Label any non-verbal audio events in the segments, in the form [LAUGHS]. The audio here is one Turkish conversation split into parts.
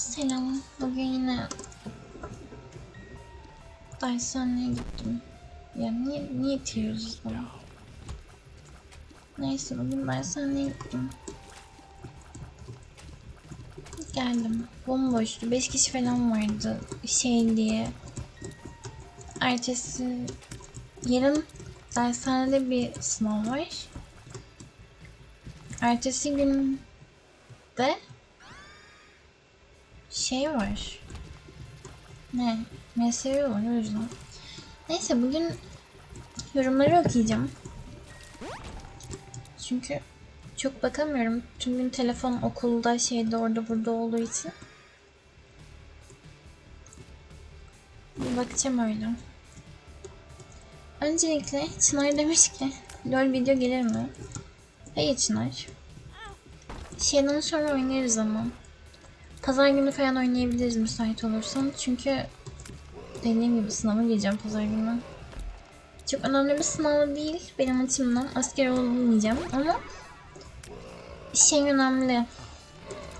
Selam. Bugün yine dershaneye gittim. Ya niye, niye itiyoruz bunu? Neyse bugün dershaneye gittim. Geldim. Bomboştu. 5 kişi falan vardı. Şey diye. Ertesi yarın dershanede bir sınav var. Ertesi gün de şey var. Ne? MSV var o yüzden. Neyse bugün yorumları okuyacağım. Çünkü çok bakamıyorum. Tüm gün telefon okulda şeyde orada burada olduğu için. Bakacağım öyle. Öncelikle Çınar demiş ki LOL video gelir mi? Hayır Çınar. Şeyden sonra oynarız ama. Pazar günü falan oynayabiliriz müsait olursan. Çünkü dediğim gibi sınava gireceğim pazar günü. Çok önemli bir sınav değil benim açımdan. Asker olmayacağım ama şey önemli.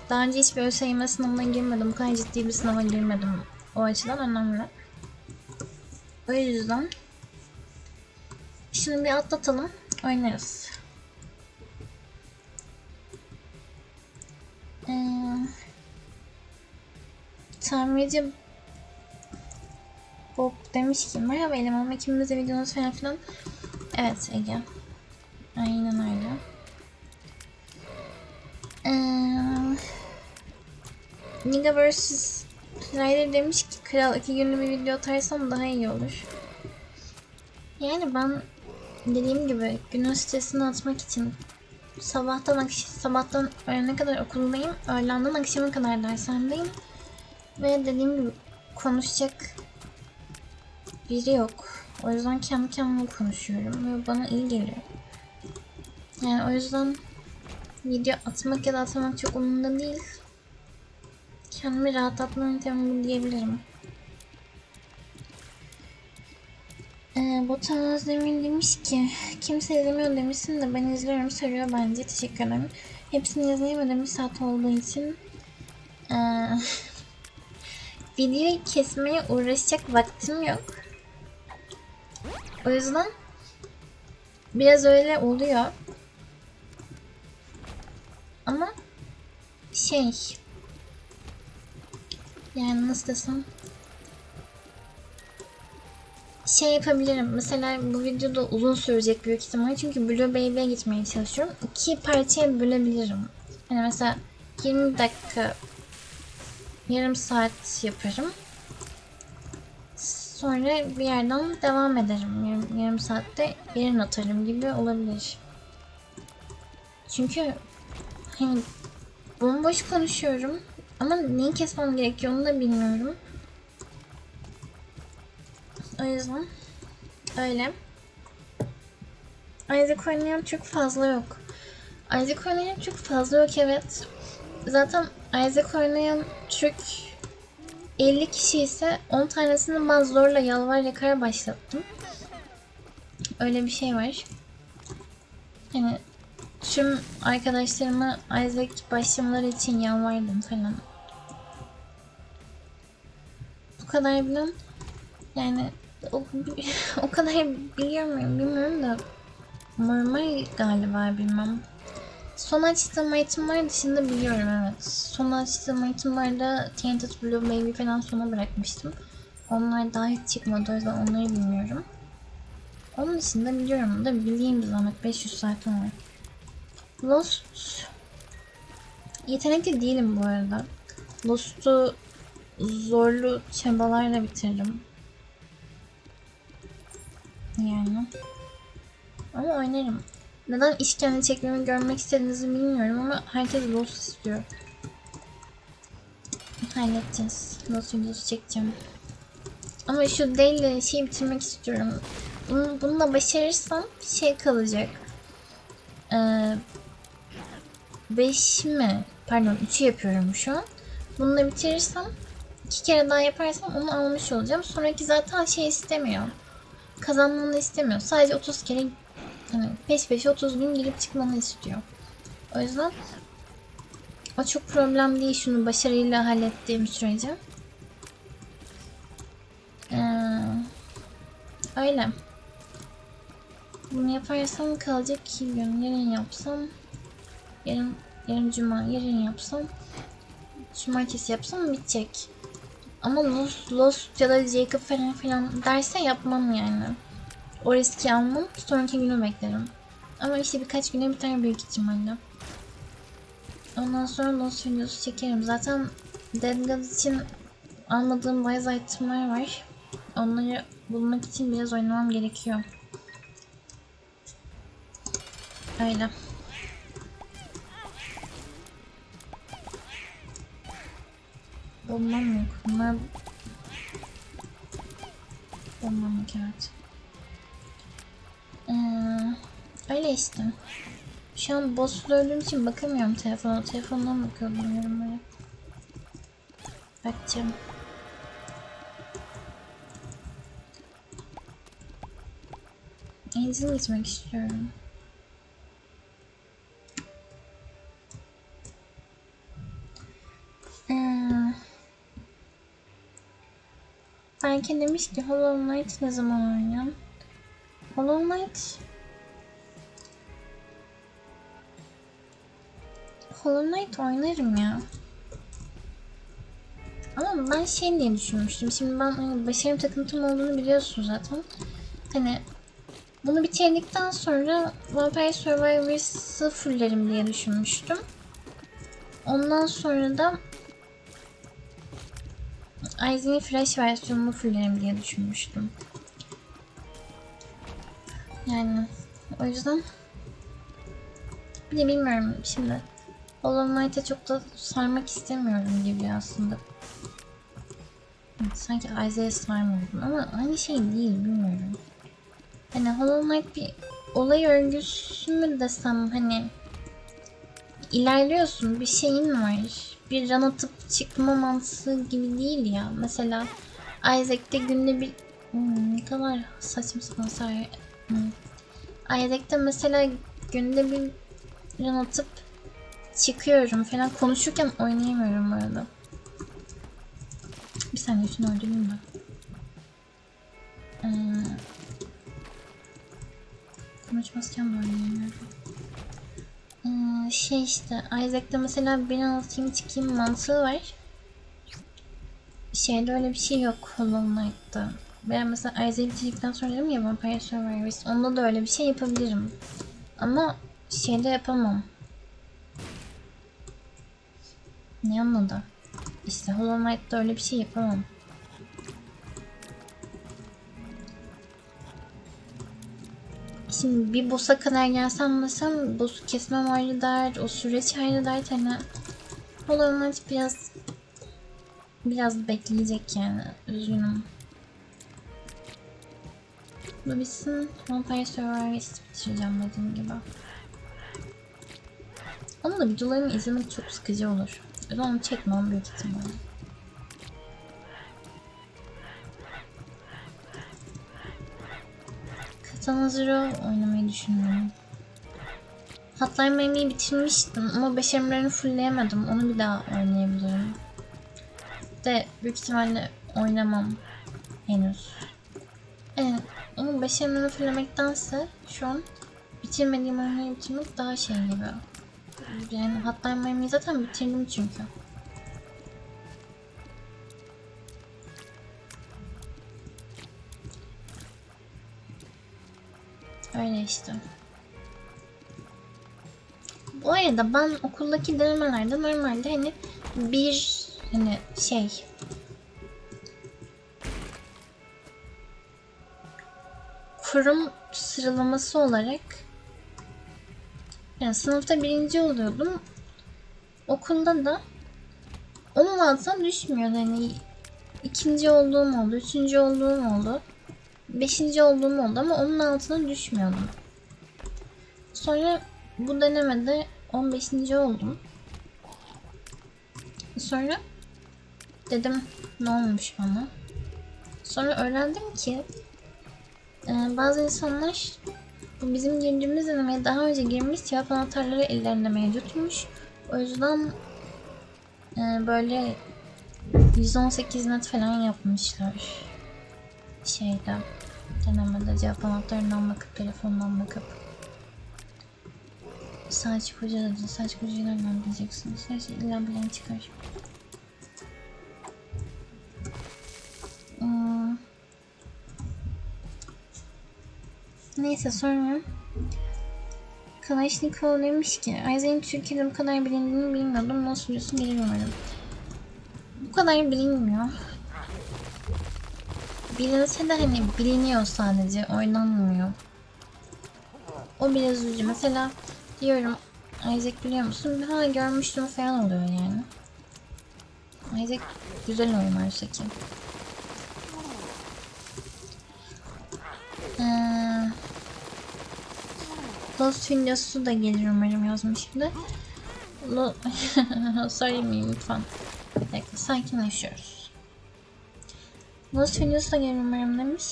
Daha önce hiçbir ÖSYM sınavına girmedim. Bu kadar ciddi bir sınava girmedim. O açıdan önemli. O yüzden şunu bir atlatalım. Oynarız. Ee, tamirci Bob demiş ki merhaba elemanım ikimiz de videonuz falan filan. Evet Ege. Aynen öyle. Ee, Niga vs. Ryder demiş ki kral iki günlük bir video atarsam daha iyi olur. Yani ben dediğim gibi günün stresini atmak için sabahtan akş sabahtan öğlene kadar okuldayım. Öğlenden akşama kadar dershanedeyim. Ve dediğim gibi konuşacak biri yok. O yüzden kendi kendime konuşuyorum ve bana iyi geliyor. Yani o yüzden video atmak ya da atmamak çok umurumda değil. Kendimi rahatlatma yöntemi bu diyebilirim. Ee, Botan Özdemir demiş ki kimse izlemiyor demişsin de ben izliyorum soruyor bence teşekkür ederim. Hepsini izleyemedim bir saat olduğu için. Ee, [LAUGHS] videoyu kesmeye uğraşacak vaktim yok. O yüzden biraz öyle oluyor. Ama şey yani nasıl desem şey yapabilirim. Mesela bu videoda uzun sürecek büyük ihtimal. Çünkü Blue Baby'e gitmeye çalışıyorum. İki parçaya bölebilirim. Yani mesela 20 dakika yarım saat yaparım. Sonra bir yerden devam ederim. Yarım, yarım saatte yarın atarım gibi olabilir. Çünkü hani bomboş konuşuyorum. Ama neyi kesmem gerekiyor onu da bilmiyorum. O yüzden öyle. Isaac oynayan çok fazla yok. Isaac oynayan çok fazla yok evet. Zaten Isaac oynayan Türk 50 kişi ise 10 tanesini ben zorla yalvar yakar başlattım. Öyle bir şey var. Yani tüm arkadaşlarıma Isaac başlamaları için yalvardım falan. Bu kadar bilen yani o, [LAUGHS] o kadar biliyor muyum bilmiyorum da normal galiba bilmem. Son açtığım itemler dışında biliyorum evet. Son açtığım itemlerde Tainted Blue Baby falan sona bırakmıştım. Onlar daha hiç çıkmadı o yüzden onları bilmiyorum. Onun dışında biliyorum da bileyim bir zahmet 500 saat var. Lost yetenekli değilim bu arada. Lost'u zorlu çabalarla bitirdim. Yani. Ama oynarım. Neden işkence çekmemi görmek istediğinizi bilmiyorum ama herkes Lost istiyor. Halledeceğiz. Lost videosu çekeceğim. Ama şu değil şeyi bitirmek istiyorum. Bunu, bunu da başarırsam şey kalacak. Ee, 5 mi? Pardon 3'ü yapıyorum şu an. Bunu da bitirirsem iki kere daha yaparsam onu almış olacağım. Sonraki zaten şey istemiyor. Kazanmanı istemiyor. Sadece 30 kere hani peş peşe 30 gün girip çıkmanı istiyor. O yüzden O çok problem değil şunu başarıyla hallettiğim sürece. Ee, öyle. Bunu yaparsam kalacak iki gün. Yarın yapsam yarın yarın cuma yarın yapsam cumartesi yapsam bitecek. Ama Lost, Lost ya da Jacob falan filan derse yapmam yani. O riski almam. Sonraki günü beklerim. Ama işte birkaç güne biter büyük ihtimalle. Ondan sonra Lost videosu çekerim. Zaten Dead God için almadığım bazı itemler var. Onları bulmak için biraz oynamam gerekiyor. Öyle. Bulmam yok. Bunlar... Bulmam yok evet. Ee, öyle işte. Şu an boss'la öldüğüm için bakamıyorum telefona. Telefondan bakıyordum yorumlara. Bakacağım. Angel gitmek istiyorum. Ee, Belki demiş ki Hollow Knight ne zaman oynayalım? Hollow Knight Hollow Knight oynarım ya. Ama ben şey diye düşünmüştüm. Şimdi ben hani başarım takıntım olduğunu biliyorsun zaten. Hani bunu bitirdikten sonra Vampire Survivors'ı fullerim diye düşünmüştüm. Ondan sonra da Aizen'in Flash versiyonunu fullerim diye düşünmüştüm. Yani o yüzden bir de bilmiyorum şimdi Hollow Knight'e çok da sarmak istemiyorum gibi aslında. Sanki Isaiah'e sarmıyordum ama aynı şey değil bilmiyorum. Hani Hollow Knight bir olay örgüsü mü desem hani ilerliyorsun bir şeyin var. Bir run atıp çıkma mantığı gibi değil ya. Mesela Isaac'te günde bir hmm, ne kadar saçma sapan Isaac'te mesela günde bir run atıp çıkıyorum falan konuşurken oynayamıyorum bu arada. Bir saniye şunu öldüreyim mi? Ee, konuşmazken de oynayamıyorum. Ee, şey işte Isaac'te mesela ben anlatayım çıkayım mantığı var. Şeyde öyle bir şey yok Hollow Knight'ta. Ben mesela Isaac'i bitirdikten sonra dedim ya Vampire Survivors. Onda da öyle bir şey yapabilirim. Ama şeyde yapamam. Ne anladı? İşte Hollow Knight'ta öyle bir şey yapamam. Şimdi bir boss'a kadar gelsem desem boss'u kesmem ayrı dert, o süreç ayrı dert hani Hollow Knight biraz biraz bekleyecek yani üzgünüm. Bu bitsin Vampire Survivors bitireceğim dediğim gibi. Ama da videolarımı izlemek çok sıkıcı olur. O yüzden onu çekmem büyük ihtimalle. Katana Zero oynamayı düşünüyorum. Hotline Miami'yi bitirmiştim ama başarımlarını fullleyemedim. Onu bir daha oynayabilirim. De büyük ihtimalle oynamam henüz. Evet, ama başarımlarını fulllemektense şu an bitirmediğim oyunu bitirmek daha şey gibi. Yani Hotline Miami'yi zaten bitirdim çünkü. Öyle işte. Bu arada ben okuldaki denemelerde normalde hani bir hani şey kurum sıralaması olarak yani sınıfta birinci oluyordum. Okulda da onun altına düşmüyordu. Hani ikinci olduğum oldu, üçüncü olduğum oldu. Beşinci olduğum oldu ama onun altına düşmüyordum. Sonra bu denemede 15. oldum. Sonra dedim ne olmuş bana. Sonra öğrendim ki e, bazı insanlar bu bizim girdiğimiz denemeye daha önce girmiş cevap anahtarları ellerinde mevcutmuş. O yüzden Ee, böyle 118 net falan yapmışlar. Şeyde denemede cevap anahtarından bakıp telefondan bakıp Saç koca dedi. Saç kocayı nereden bileceksin? Saç illa bilen çıkar. Neyse sonra Kalaşnikov demiş ki Isaac'in Türkiye'de bu kadar bilindiğini bilmiyordum. Nasıl gelir umarım. Bu kadar bilinmiyor. Bilinse de hani biliniyor sadece oynanmıyor. O biraz üzücü. Mesela diyorum Isaac biliyor musun? Ha görmüştüm falan oluyor yani. Isaac güzel oyun oysa ki. Lost Windows'u da gelir umarım yazmışım da. Lo [LAUGHS] Söylemeyeyim lütfen. Dakika sakinleşiyoruz. Lost Windows'u da gelir umarım demiş.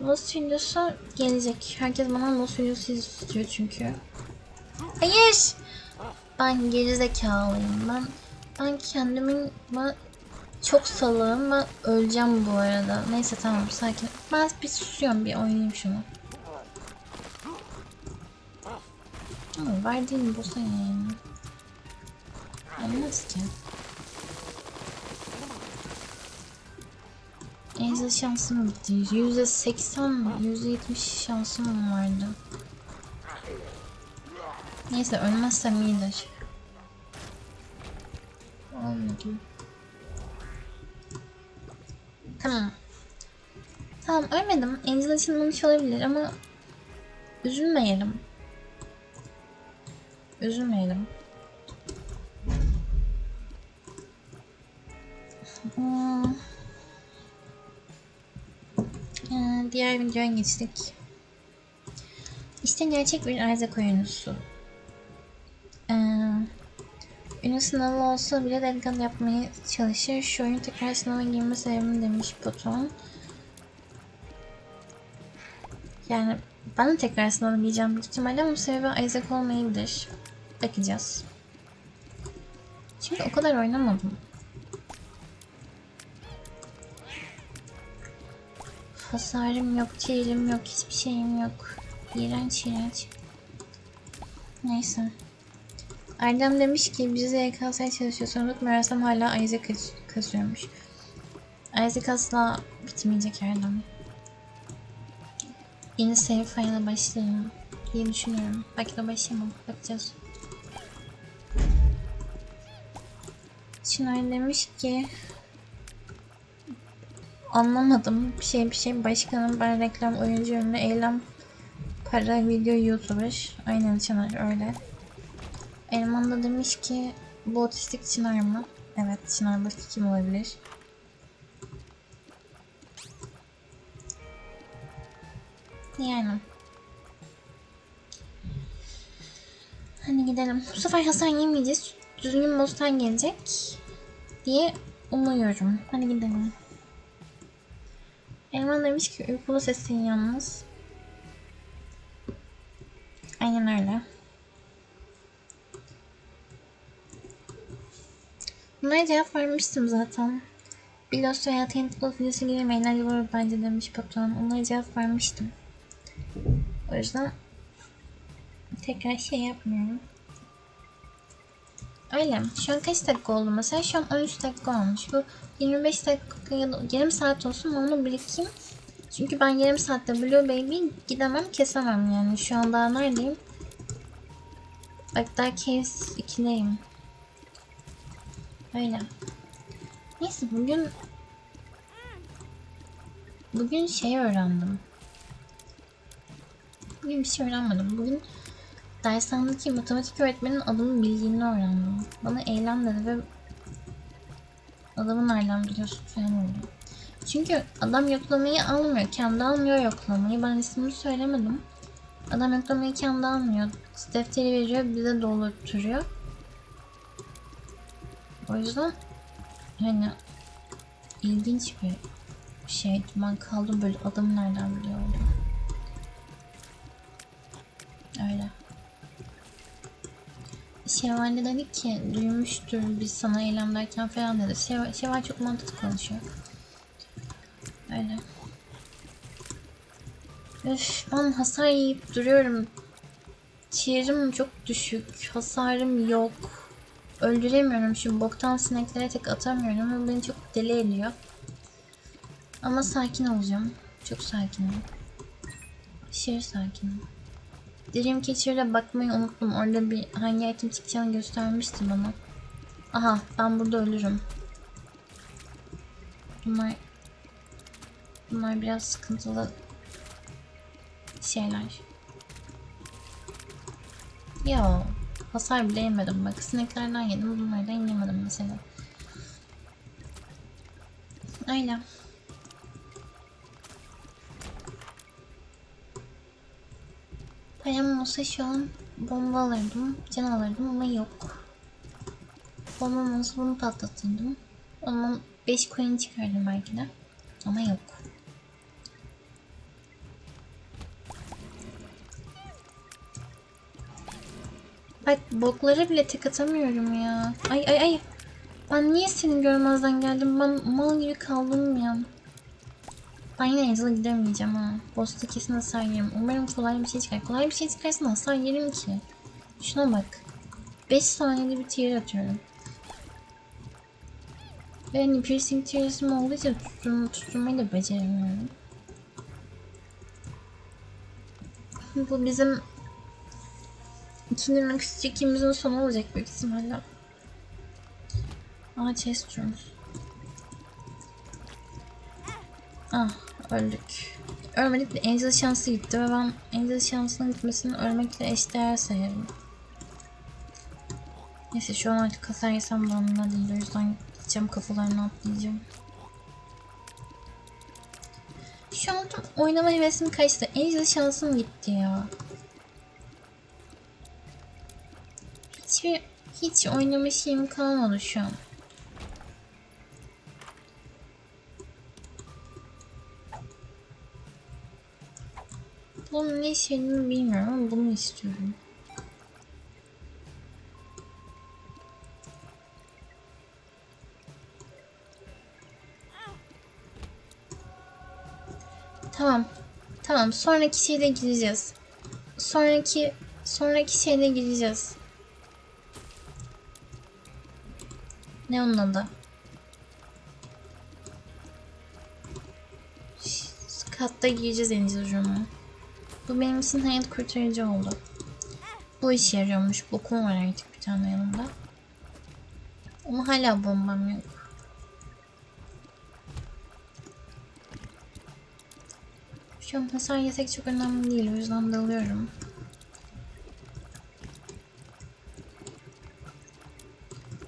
Lost Windows'a gelecek. Herkes bana Lost Windows'u istiyor çünkü. Hayır! Ben gerizekalıyım. Ben ben kendimin ben çok salığım. Ben öleceğim bu arada. Neyse tamam sakin. Ben bir susuyorum bir oynayayım şunu. Ama verdiğini bulsa yani. Olmaz ki. Eza şansım bitti. Yüzde seksen, yüzde yetmiş şansım vardı. Neyse ölmezsem iyidir. Anladım. Tamam. Tamam ölmedim. Angel açılmamış olabilir ama üzülmeyelim. Üzülmeyelim. Hmm. Ee, diğer videoya geçtik. İşte gerçek bir Isaac oyuncusu. Ee, ünlü sınavı olsa bile dedikan yapmaya çalışır. Şu oyun tekrar sınava girme sebebim demiş Batuhan. Yani ben de tekrar sınava gireceğim büyük ihtimalle ama sebebi Isaac olmayabilir. Bakacağız. Çünkü o kadar oynamadım. Hasarım yok, çeyirim yok, hiçbir şeyim yok. İğrenç iğrenç. Neyse. Erdem demiş ki biz YKS'ye çalışıyorsunuz. Meğersem hala Isaac kas- kasıyormuş. Isaac asla bitmeyecek Erdem. Yeni file'a başlayayım diye düşünüyorum. Belki de başlayamam. Bakacağız. Çınar demiş ki Anlamadım. Bir şey bir şey. Başkanım ben reklam oyuncu ünlü eylem para video youtuber. Aynen Çınar öyle. Elman da demiş ki bu otistik Çınar mı? Evet Çınar başka kim olabilir? Yani. Hadi gidelim. Bu sefer hasar yemeyeceğiz. Düzgün boss'tan gelecek diye umuyorum. Hadi gidelim. Elman demiş ki uykulu sesin yalnız. Aynen öyle. Bunlara cevap vermiştim zaten. Bilos veya Tentacle videosu gibi mailler var bence demiş Batuhan. Onlara cevap vermiştim. O yüzden tekrar şey yapmıyorum. Öyle. Şu an kaç dakika oldu mesela? Şu an 13 dakika olmuş. Bu 25 dakika ya da yarım saat olsun onu birikeyim. Çünkü ben yarım saatte Blue Baby gidemem kesemem yani. Şu an daha neredeyim? Bak daha Case 2'deyim. Öyle. Neyse bugün bugün şey öğrendim. Bugün bir şey öğrenmedim. Bugün dershanedeki matematik öğretmenin adımı bildiğini öğrendim. Bana eylem dedi ve adamı nereden biliyorsun falan oldu. Çünkü adam yoklamayı almıyor. Kendi almıyor yoklamayı. Ben ismini söylemedim. Adam yoklamayı kendi almıyor. Defteri veriyor bize doldurtuyor. O yüzden hani ilginç bir şey. Ben kaldım böyle adamı nereden biliyordu. Öyle. Şevval'de dedi ki duymuştur biz sana eylem derken falan dedi. Şevval, Şevval çok mantıklı konuşuyor. Öyle. Öf ben hasar yiyip duruyorum. Tier'im çok düşük. Hasarım yok. Öldüremiyorum şu boktan sineklere tek atamıyorum. Bu beni çok deli ediyor. Ama sakin olacağım. Çok sakinim. Aşırı sakinim. Dreamcatcher'e bakmayı unuttum. Orada bir hangi item çıkacağını göstermişti bana. Aha ben burada ölürüm. Bunlar Bunlar biraz sıkıntılı şeyler. Ya hasar bile yemedim bak. Sineklerden yedim. Bunlardan yemedim mesela. Öyle. Param olsa şu an bomba alırdım, can alırdım ama yok. Bombam olsa bunu patlatırdım. Ondan 5 coin çıkardım belki de. Ama yok. Bak boklara bile tek atamıyorum ya. Ay ay ay. Ben niye seni görmezden geldim? Ben mal gibi kaldım ya. Ben yine Angel'a gidemeyeceğim ha. Boss'ta kesin hasar yerim. Umarım kolay bir şey çıkar. Kolay bir şey çıkarsa hasar yerim ki. Şuna bak. 5 saniyede bir tier atıyorum. Ve hani piercing tiers'im olduğu için tutturma, tutturmayı da beceremiyorum. Bu bizim İkinci Nux ikimizin sonu olacak büyük ihtimalle. Aa chest room. Ah öldük. Ölmedik de Angel şansı gitti ve ben Angel şansının gitmesini ölmekle eşdeğer sayarım. Neyse şu an artık hasar yesem onunla değil o yüzden gideceğim kafalarına atlayacağım. Şu an tüm oynama hevesim kaçtı. Angel şansım gitti ya. Hiçbir hiç oynama şeyim kalmadı şu an. Bunun ne işini bilmiyorum ama bunu istiyorum. Tamam. Tamam. Sonraki şeyde gireceğiz. Sonraki sonraki şeyde gireceğiz. Ne onun adı? Katta gireceğiz Angel Room'a. Bu benim için hayat kurtarıcı oldu. Bu işe yarıyormuş. Bokum var artık bir tane yanımda. Ama hala bombam yok. Şu an hasar yesek çok önemli değil. O yüzden dalıyorum.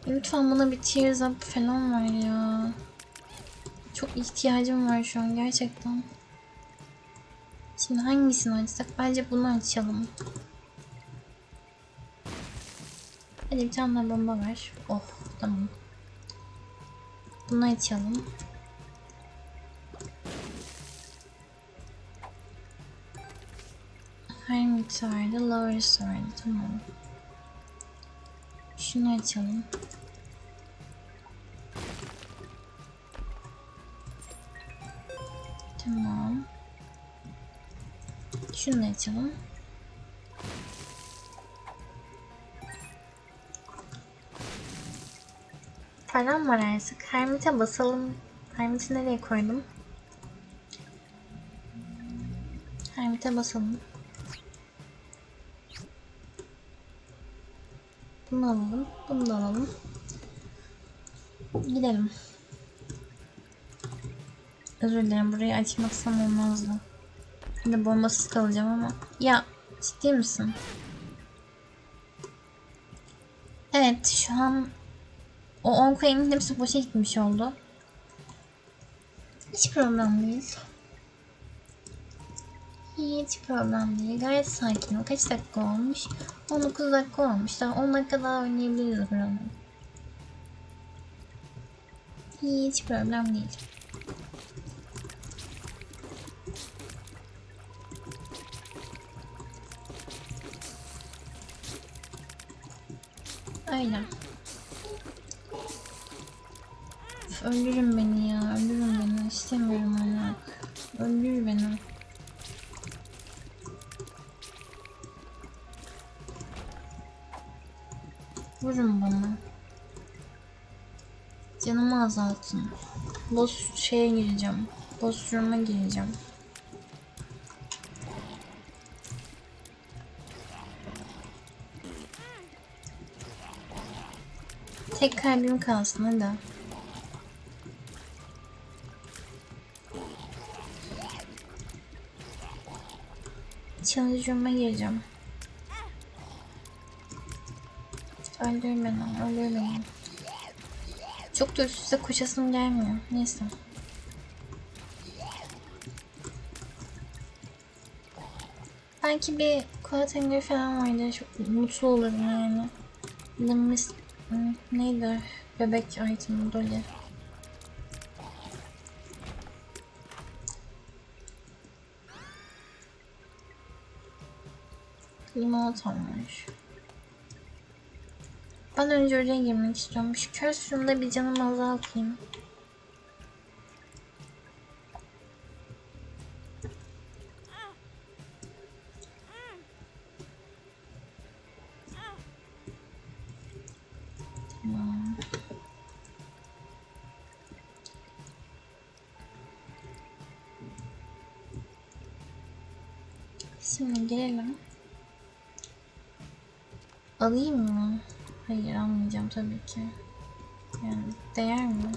Lütfen bana bir tears up falan var ya. Çok ihtiyacım var şu an gerçekten. Şimdi hangisini açsak? Bence bunu açalım. Hadi bir tane bomba ver. Oh tamam. Bunu açalım. Hermit vardı, Lovers vardı. Tamam. Şunu açalım. Tamam. Şunu da açalım. Param var artık. Hermit'e basalım. Hermit'i nereye koydum? Hermit'e basalım. Bunu alalım. Bunu da alalım. Gidelim. Özür dilerim burayı açmaksam olmazdı. Şimdi bombasız kalacağım ama. Ya ciddi misin? Evet şu an o 10 coin'in hepsi boşa gitmiş oldu. Hiç problem değil. Hiç problem değil. Gayet sakin. Kaç dakika olmuş? 19 dakika olmuş. Daha 10 dakika daha oynayabiliriz buranın. Hiç problem değil. Üf, Öldürün beni ya. Öldürün beni. İstemiyorum artık. Öldür beni. Vurun bana. Canımı azaltın. Boss şeye gireceğim. Boss room'a gireceğim. Tek kalbim kalsın hadi. Challenge room'a gireceğim. Öldür beni, öldür beni. Çok da üst üste koşasım gelmiyor. Neyse. Belki bir Kuat falan vardı. Çok mutlu olurum yani. Hmm, Neydi? Bebek item Dolly. Limonata var. Ben önce oraya girmek istiyorum. Şu körsümde bir canımı azaltayım. Alayım mı? Hayır almayacağım tabii ki. Yani değer mi?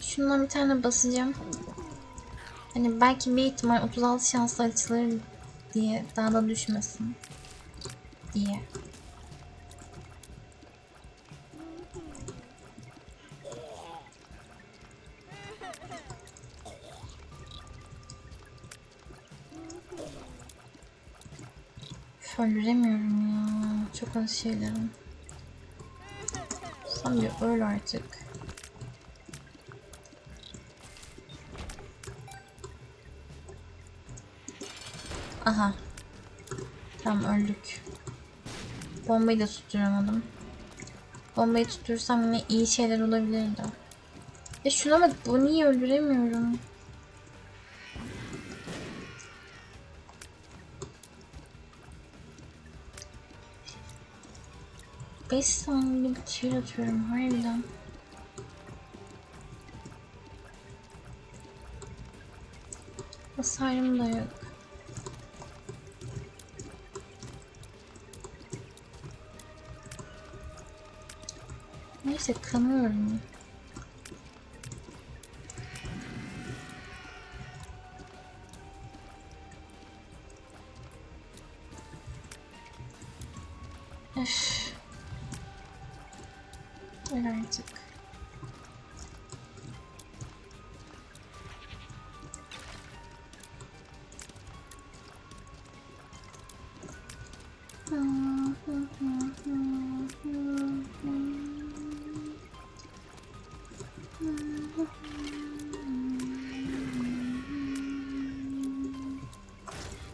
Şundan bir tane basacağım. Hani belki bir ihtimal 36 şanslı açılır diye daha da düşmesin diye. Öldüremiyorum ya. Çok az şeylerim. Sen bir öl artık. Aha. Tamam öldük. Bombayı da tutturamadım. Bombayı tuttursam yine iyi şeyler olabilirdi. Ya şuna bak bu niye öldüremiyorum? Beş saniyede bir şey atıyorum harbiden. Hasarım da yok. Neyse kanıyorum.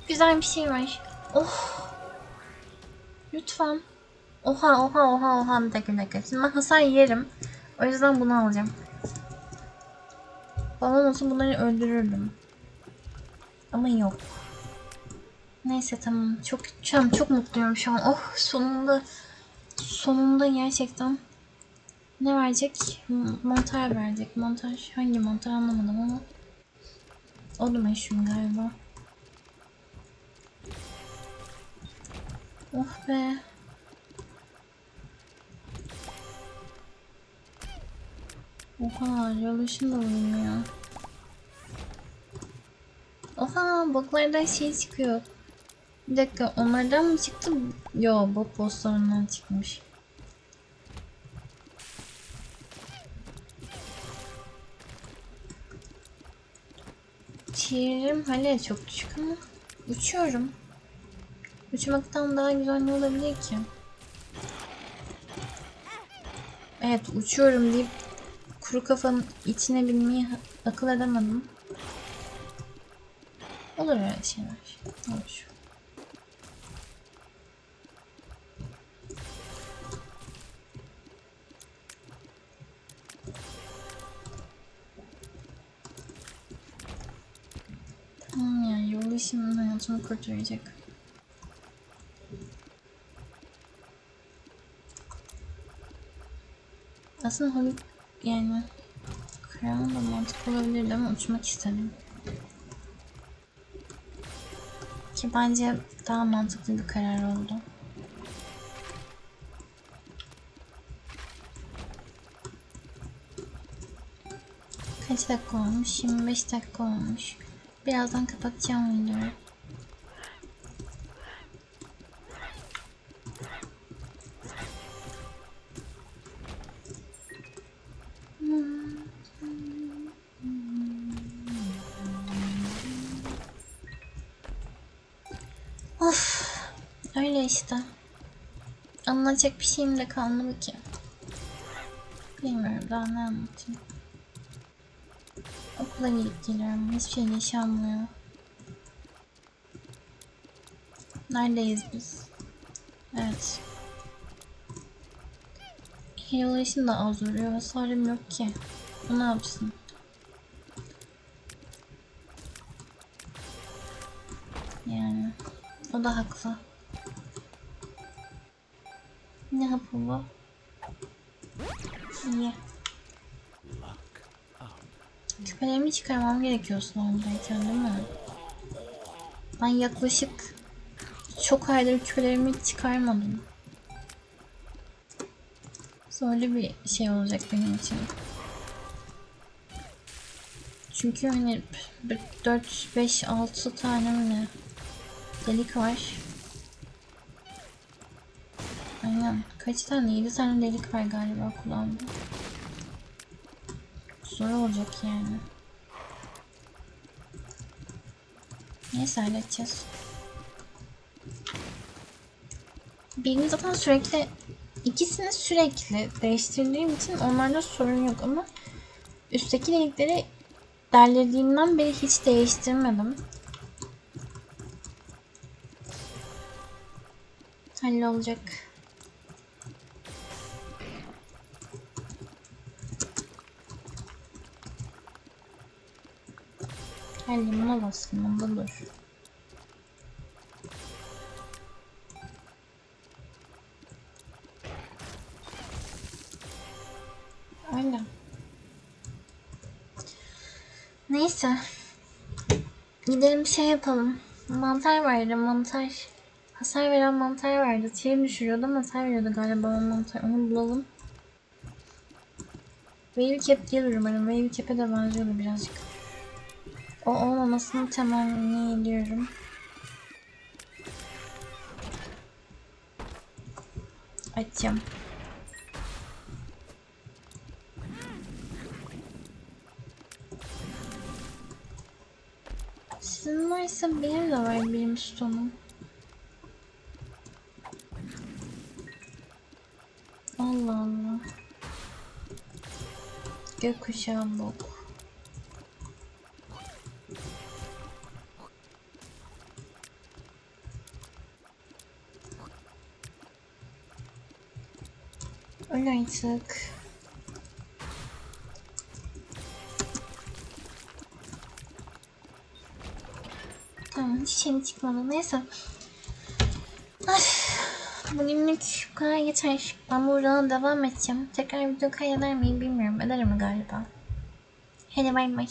Güzel bir şey var. Oh. Lütfen. Oha oha oha oha bir dakika bir. Şimdi ben hasar yerim. O yüzden bunu alacağım. Babam olsa bunları öldürürdüm. Ama yok. Neyse tamam. Çok an çok mutluyum şu an. Oh sonunda sonunda gerçekten ne verecek? M- Montar verecek. Montaj hangi montar anlamadım ama o da meşhur galiba. Oh be. Oha yalışın da oynuyor. Oha boklardan şey çıkıyor. Bir dakika onlardan mı çıktı? Yo bok bosslarından çıkmış. Tiyerim hala çok düşük ama uçuyorum. Uçmaktan daha güzel ne olabilir ki? Evet uçuyorum deyip kuru kafanın içine binmeyi akıl edemedim. Olur öyle şeyler. Olur. Tamam ya yolu şimdi hayatımı kurtaracak. Aslında hobi yani kral da mantıklı olabilirdi ama uçmak istedim. Ki bence daha mantıklı bir karar oldu. Kaç dakika olmuş? 25 dakika olmuş. Birazdan kapatacağım videoyu. Anlatacak bir şeyim de kalmadı ki. Bilmiyorum daha ne anlatayım. Okula gidip geliyorum. Hiçbir şey yaşanmıyor. Neredeyiz biz? Evet. Healing da az vuruyor. Hasarım yok ki. O ne yapsın? Yani. O da haklı. Ne yapı bu? İyi. Küpelerimi çıkarmam gerekiyor sınavdayken değil mi? Ben yaklaşık çok aydır küpelerimi çıkarmadım. Zorlu bir şey olacak benim için. Çünkü hani 4, 5, 6 tane mi ne delik var. Kaç tane? 7 tane delik var galiba kullandım. Zor olacak yani. Neyse halledeceğiz. Birini zaten sürekli ikisini sürekli değiştirdiğim için onlarda sorun yok ama üstteki delikleri derlediğimden beri hiç değiştirmedim. Hallolacak. Gel limona bas limonda dur. Öyle. Neyse. Gidelim şey yapalım. Mantar vardı mantar. Hasar veren mantar vardı. Tier düşürüyordu ama hasar veriyordu galiba o mantar. Onu bulalım. Wave cap gelir umarım. Wave cap'e de benziyordu birazcık. O olmamasını temenni ediyorum. Açacağım. Sizin varsa benim de var benim stonum. Allah Allah. Gökkuşağı bok. Artık. Tamam hiç şeyim çıkmadı. Neyse. Ay, bugünlük bu kadar yeter. Ben buradan devam edeceğim. Tekrar video kaydeder miyim bilmiyorum. Ederim galiba. Hadi bay bay.